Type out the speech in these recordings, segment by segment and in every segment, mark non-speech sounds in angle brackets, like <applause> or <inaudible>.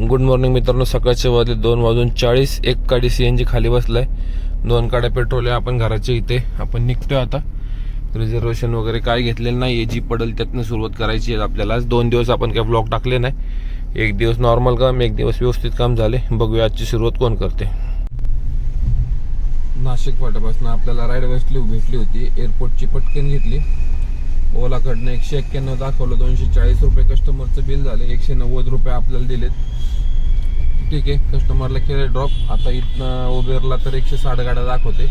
Good morning मित्रांनो सकाळचे वाजले दोन वाजून चाळीस. एक काडी सी एन जी खाली बसलाय. दोन गाड्या पेट्रोल आहे आपण घराच्या इथे. आपण निघतोय आता. रिझर्वेशन वगैरे काय घेतलेलं नाही जी पडेल त्यातनं सुरुवात करायची आहे आपल्याला. आज दोन दिवस आपण काय ब्लॉग टाकले नाही. एक दिवस नॉर्मल काम एक दिवस व्यवस्थित काम झाले. बघूया आजची सुरुवात कोण करते. नाशिक फाट्यापासून आपल्याला राईड वेस्टली भेटली होती. एअरपोर्टची पटकन घेतली. ओलाकडनं एकशे एक्क्याण्णव दाखवलं दोनशे चाळीस रुपये कस्टमरचं बिल झालं एकशे नव्वद रुपये आपल्याला दिलेत. ठीक आहे कस्टमरला केलं ड्रॉप आता इथनं उबेरला तर एकशे साठ गाड्या दाखवते.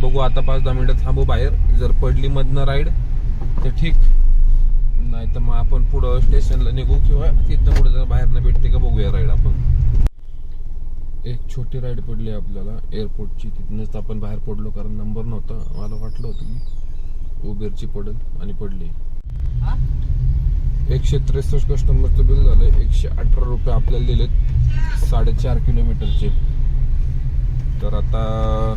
बघू आता पाच दहा मिनिटं थांबू बाहेर. जर पडली मधनं राईड तर ठीक. नाही तर मग आपण पुढं स्टेशनला निघू किंवा तिथनं पुढे जर बाहेरनं भेटते का बघूया राईड आपण. एक छोटी राईड पडली आपल्याला. एअरपोर्टची तिथनंच आपण बाहेर पडलो कारण नंबर नव्हता. मला वाटलं होतं. मी उबेरची पडेल आणि पडली. एकशे त्रेसष्ट कस्टमरचं बिल झालं. एकशे अठरा रुपये आपल्याला दिलेत. साडेचार किलोमीटरचे. तर आता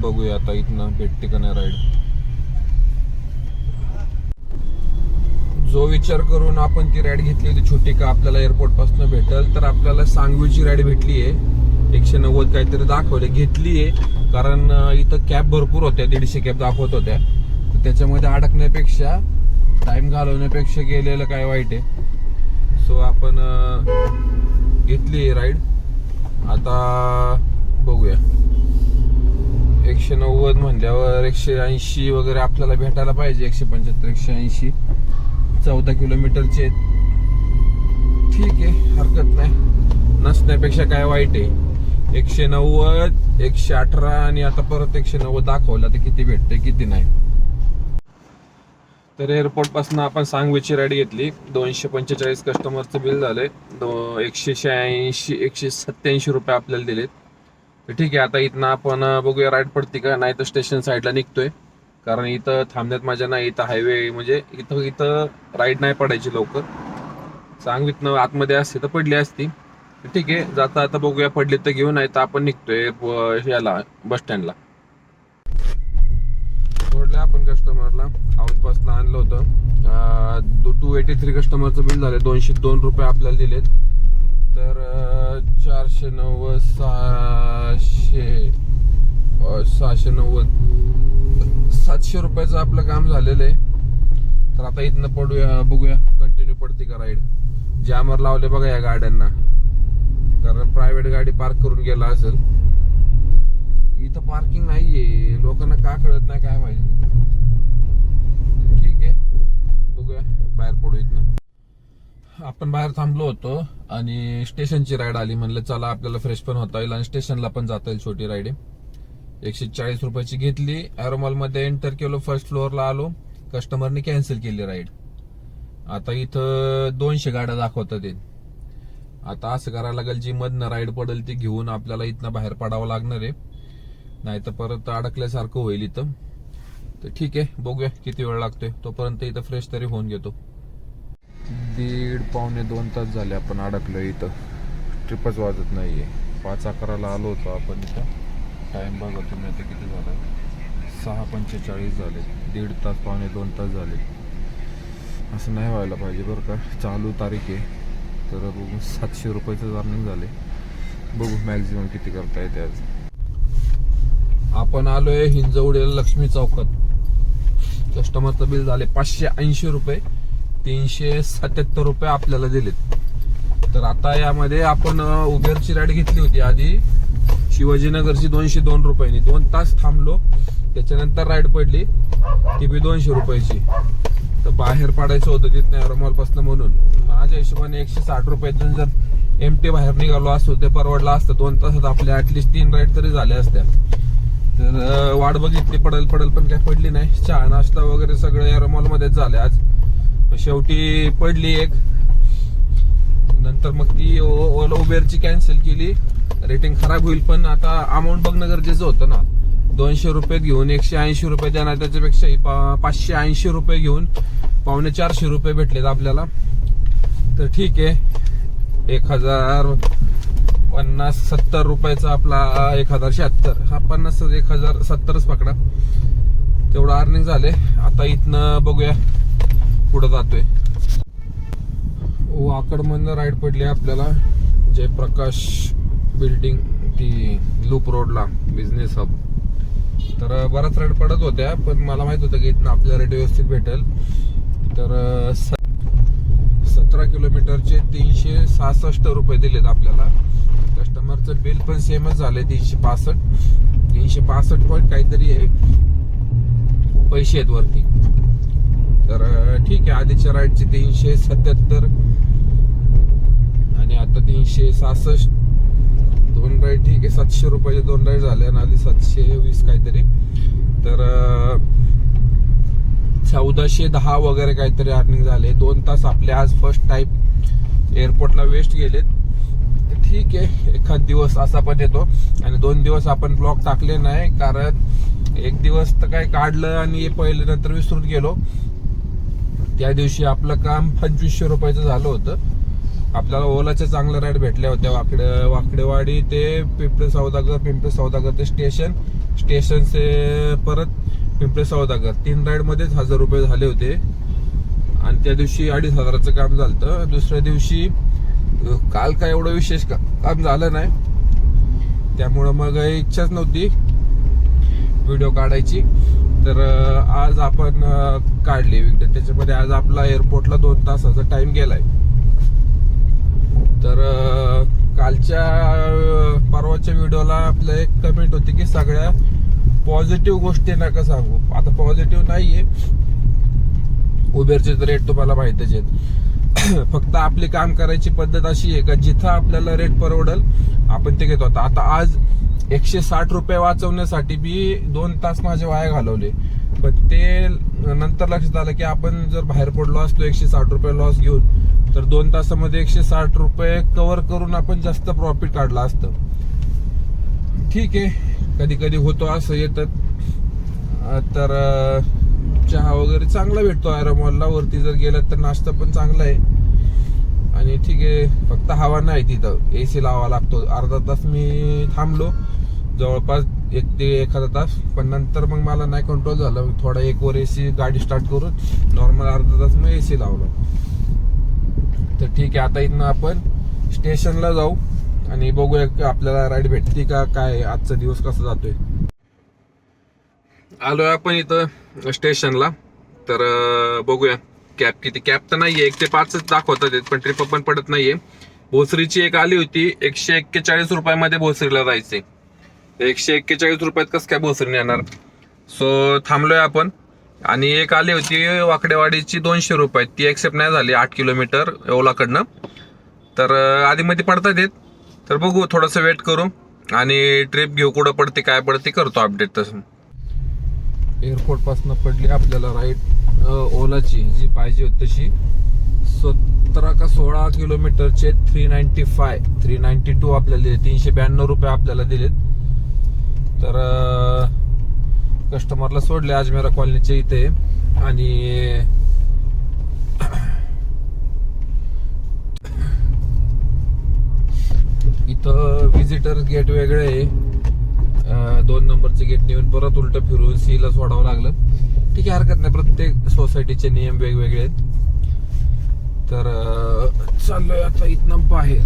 बघूया आता इथनं भेटते का नाही राईड जो विचार करून आपण ती राईड घेतली होती छोटी का आपल्याला एअरपोर्टपासून भेटेल तर आपल्याला सांगवीची राईड भेटली आहे एकशे नव्वद काहीतरी दाखवले घेतली आहे. कारण इथं कॅब भरपूर होत्या दीडशे कॅब दाखवत होत्या. त्याच्यामध्ये अडकण्यापेक्षा टाइम घालवण्यापेक्षा गेलेलं काय वाईट आहे. सो आपण घेतली घेतली राईड आता बघूया. एकशे नव्वद म्हणल्यावर एकशे ऐंशी वगैरे आपल्याला भेटायला पाहिजे. एकशे पंच्याहत्तर एकशे ऐंशी. चौदा किलोमीटरचे आहेत. ठीक आहे हरकत नाही. नसण्यापेक्षा काय वाईट आहे? एकशे नव्वद एकशे अठरा आणि आता परत एकशे नव्वद दाखवलं तर किती भेटते किती नाही. तर एअरपोर्टपासून आपण सांगवीची राईड घेतली. दोनशे पंचेचाळीस कस्टमरचं बिल झालंय. एकशे शहाऐंशी एकशे सत्याऐंशी रुपये आपल्याला दिलेत. तर ठीक आहे आता इथनं आपण बघूया राईड पडते का? नाही तर स्टेशन साईडला निघतोय. कारण इथं थांबण्यात माझ्या नाही इथं हायवे म्हणजे इथं इथं राईड नाही पडायची लवकर. सांगवीतनं आतमध्ये असते तर पडली असती. ठीक आहे जाता आता बघूया पडली तर घेऊन नाही तर आपण निघतोय याला बस स्टँडला सोडलं आपण कस्टमरला आउटपासला आणलं होतं. टू एटी थ्री कस्टमरचं बिल झालं दोनशे दोन रुपये आपल्याला दिलेत. तर चारशे नव्वद सहाशे सहाशे नव्वद सातशे रुपयाचं आपलं काम झालेलं आहे. तर आता इथनं पडूया बघूया कंटिन्यू पडते का राईड जॅमर लावले बघा या गाड्यांना. कारण प्रायव्हेट गाडी पार्क करून गेला असेल. इथं पार्किंग नाहीये. लोकांना का कळत नाही काय माहिती. ठीक आहे. बघूया. बाहेर पडू इथनं आपण बाहेर थांबलो होतो आणि स्टेशनची राईड आली. म्हणलं चला आपल्याला फ्रेश पण होता येईल आणि स्टेशनला पण जाता येईल छोटी राईड आहे एकशे चाळीस रुपयाची घेतली. मध्ये एंटर केलो. फर्स्ट फ्लोअरला आलो. कस्टमरने कॅन्सल केली राईड आता इथं दोनशे गाड्या दाखवतात आहेत आता असं करायला लागेल जी मधनं राईड पडेल ती घेऊन आपल्याला इथनं बाहेर पडावं लागणार आहे. नाही तर परत अडकल्यासारखं होईल इथं. तर ठीक आहे बघूया किती वेळ लागतोय. तोपर्यंत इथं फ्रेश तरी होऊन घेतो. दीड पावणे दोन तास झाले आपण अडकलो इथं. ट्रिपच वाजत नाहीये. पाच अकराला आलो होतो आपण इथं. टाइम बघा तुम्ही आता किती झाला. सहा पंचेचाळीस झाले. दीड तास पावणे दोन तास झाले. असं नाही व्हायला पाहिजे बरं का. चालू तारीख आहे. तर बघू सातशे रुपयाचं अर्निंग झाले बघू मॅक्झिमम किती करता येते आज. आपण आलोय हिंजवडीला लक्ष्मी चौकात. कस्टमरचं बिल झाले पाचशे ऐंशी रुपये. तीनशे सत्याहत्तर रुपये आपल्याला दिलेत. तर आता यामध्ये आपण उबेरची राईड घेतली होती आधी. शिवाजीनगरची दोनशे दोन रुपयांनी. दोन तास थांबलो. त्याच्यानंतर राईड पडली. ती बी दोनशे रुपयाची. तर बाहेर पाडायचं होतं तिथनं मॉल म्हणून. माझ्या हिशोबाने एकशे साठ रुपयातून जर एम टी बाहेर निघालो असतो ते परवडलं असतं. दोन तासात आपल्या ऍटलिस्ट तीन राईड तरी झाल्या असत्या तर वाट बघितली पडल पडल पण काय पडली नाही. चहा नाश्ता वगैरे सगळं या मॉलमध्येच झाले आज. शेवटी पडली एक. नंतर मग ती ओला उबेरची कॅन्सल केली. रेटिंग खराब होईल पण आता अमाऊंट बघणं गरजेचं होतं ना. दोनशे रुपये घेऊन एकशे ऐंशी रुपये देणार त्याच्यापेक्षा पाचशे ऐंशी रुपये घेऊन पावणे चारशे रुपये भेटलेत आपल्याला. तर ठीक आहे. एक हजार पन्नास सत्तर रुपयाचा आपला एक हजार शहात्तर. हा पन्नास एक हजार सत्तरच पकडा. तेवढं अर्निंग झाले. आता इथनं बघूया पुढं जातोय. वाकडमधनं राईड पडली आपल्याला. जयप्रकाश बिल्डिंग ती लूप रोडला बिझनेस हब तर बराच राईड पडत होत्या पण मला माहीत होतं की इथनं आपल्याला रेट व्यवस्थित भेटेल. तर स- सतरा किलोमीटरचे तीनशे सहासष्ट रुपये दिलेत आपल्याला. कस्टमरचं बिल पण सेमच झालंय तीनशे पासष्ट. तीनशे पासष्ट पॉईंट काहीतरी आहे. पैसे आहेत वरती. तर ठीक आहे आधीच्या राईडचे तीनशे सत्याहत्तर आणि आता तीनशे सहासष्ट. दोन राईड ठीक आहे सातशे रुपयाचे दोन राईड झाले आणि आधी सातशे वीस काहीतरी. तर चौदाशे दहा वगैरे काहीतरी अर्निंग झाले. दोन तास आपले आज फर्स्ट टाईप एअरपोर्टला वेस्ट गेलेत. ठीक आहे एखाद दिवस असा पण येतो. आणि दोन दिवस आपण ब्लॉग टाकले नाही कारण एक दिवस तर काय काढलं आणि पहिले नंतर विसरून गेलो. त्या दिवशी आपलं काम पंचवीसशे रुपयाचं झालं होतं. आपल्याला ओलाच्या चांगल्या राईड भेटल्या होत्या. वाकडे वाकडेवाडी ते पिंपळे सौदागर पिंपळे सौदागर ते स्टेशन स्टेशन से परत पिंपळे सौदागर. तीन राईडमध्येच हजार रुपये झाले होते. आणि त्या दिवशी अडीच हजाराचं काम झालं दुसऱ्या दिवशी काल काय एवढं विशेष का- काम झालं नाही. त्यामुळं मग इच्छाच नव्हती व्हिडिओ काढायची. तर आज आपण काढली विकत. त्याच्यामध्ये आज आपला एअरपोर्टला दोन तासाचा टाइम गेलाय. तर कालच्या परवाच्या व्हिडिओला आपलं एक कमेंट होती की सगळ्या पॉझिटिव्ह गोष्टी नका सांगू. आता पॉझिटिव्ह नाहीये. उबेरचे रेट तुम्हाला माहितीच आहेत. <clears throat> फक्त आपली काम करायची पद्धत अशी आहे का जिथं आपल्याला रेट परवडल आपण ते घेतो. आता आता आज एकशे साठ रुपये वाचवण्यासाठी मी दोन तास माझे वाया घालवले. पण ते नंतर लक्षात आलं की आपण जर बाहेर पडलो असतो एकशे साठ रुपये लॉस घेऊन तर दोन तासामध्ये एकशे साठ रुपये कव्हर करून आपण जास्त प्रॉफिट काढला असतं. ठीक आहे. कधी कधी होतो असं येतात. तर चहा वगैरे चांगला भेटतो आयरामॉलला वरती जर गेलात तर नाश्ता पण चांगला आहे. आणि ठीक आहे फक्त हवा नाही तिथं. ए सी लावा लागतो. अर्धा तास मी थांबलो. जवळपास एक ते एखादा तास. पण नंतर मग मला नाही कंट्रोल झालं. मग थोडा एक वर ए सी गाडी स्टार्ट करून नॉर्मल अर्धा तास मग ए सी लावलं. तर ठीक आहे आता इथनं आपण स्टेशनला जाऊ. आणि बघूया की आपल्याला राईड भेटते का काय आजचा दिवस कसा जातोय. आलो आपण इथं स्टेशनला. तर बघूया. कॅब किती कॅब तर नाहीये एक ते पाचच दाखवतात पण ट्रिप पण पडत नाहीये. भोसरीची एक आली होती एकशे एक्केचाळीस रुपयामध्ये भोसरीला जायचे एकशे एक्केचाळीस रुपयात कसं काय भोसरीने येणार सो थांबलोय आपण. आणि एक आली होती वाकडेवाडीची दोनशे रुपये. ती एक्सेप्ट नाही झाली आठ किलोमीटर ओलाकडनं. तर आधी मध्ये पडतात येत तर बघू थोडंसं वेट करू आणि ट्रिप घेऊ कुठं पडते काय पडते करतो अपडेट तसं. एअरपोर्टपासून पडली आपल्याला राईट ओलाची जी पाहिजे होती तशी. सतरा का सोळा किलोमीटरचे three ninety five three ninety two आपल्याला दिले तीनशे ब्याण्णव रुपये आपल्याला दिलेत. तर कस्टमरला सोडले अजमेरा कॉलनीच्या इथे. आणि सीटर गेट वेगळे आहे. दोन नंबरचे गेट नेऊन परत उलट फिरून सी ला सोडावं लागलं. ठीक आहे हरकत नाही. प्रत्येक सोसायटीचे नियम वेगवेगळे आहेत. तर चाललोय आता इथनं बाहेर.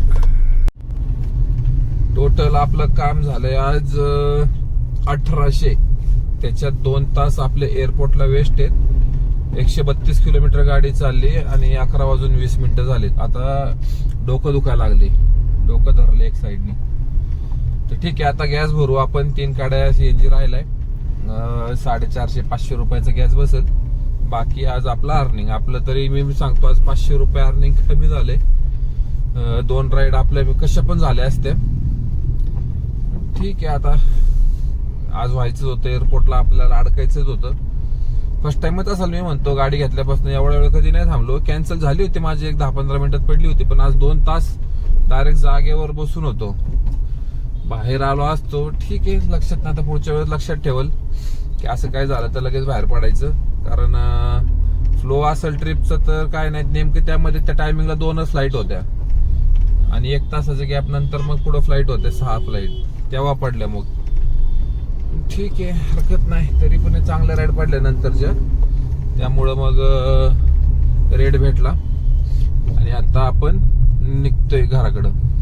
टोटल आपलं काम झालंय आज अठराशे. त्याच्यात दोन तास आपले एअरपोर्टला वेस्ट आहेत. एकशे बत्तीस किलोमीटर गाडी चालली आणि अकरा वाजून वीस मिनिटं झालीत. आता डोकं दुखायला लागले. डोकं धरले एक साईडनी तर ठीक आहे आता गॅस भरू. आपण तीन काड्या सीएनजी राहिलाय. साडेचारशे पाचशे रुपयाचा गॅस बसेल. बाकी आज आपला अर्निंग आपलं तरी मी सांगतो आज पाचशे रुपये अर्निंग कमी झाले. दोन राईड आपल्या कशा पण झाल्या असत्या. ठीक आहे आता आज व्हायचंच होतं. एअरपोर्टला आपल्याला अडकायचंच होतं. फर्स्ट टाइमच असाल मी म्हणतो गाडी घेतल्यापासून एवढ्या वेळ कधी नाही थांबलो. कॅन्सल झाली होती माझी एक दहा पंधरा मिनिटात पडली होती. पण आज दोन तास डायरेक्ट जागेवर बसून होतो. बाहेर आलो असतो ठीक आहे लक्षात नाही आता पुढच्या वेळेस लक्षात ठेवल. की असं काय झालं तर लगेच बाहेर पडायचं. कारण फ्लो असेल ट्रिपचं तर काय नाही नेमकं त्यामध्ये त्या टायमिंगला दोनच फ्लाईट होत्या. आणि एक तासाचं गॅप नंतर मग पुढं फ्लाईट होते सहा फ्लाईट तेव्हा पडल्या मग. ठीक आहे हरकत नाही तरी पण चांगल्या राईड पडल्या नंतरच्या त्यामुळं मग रेड भेटला. आणि आता आपण निघतोय घराकडं.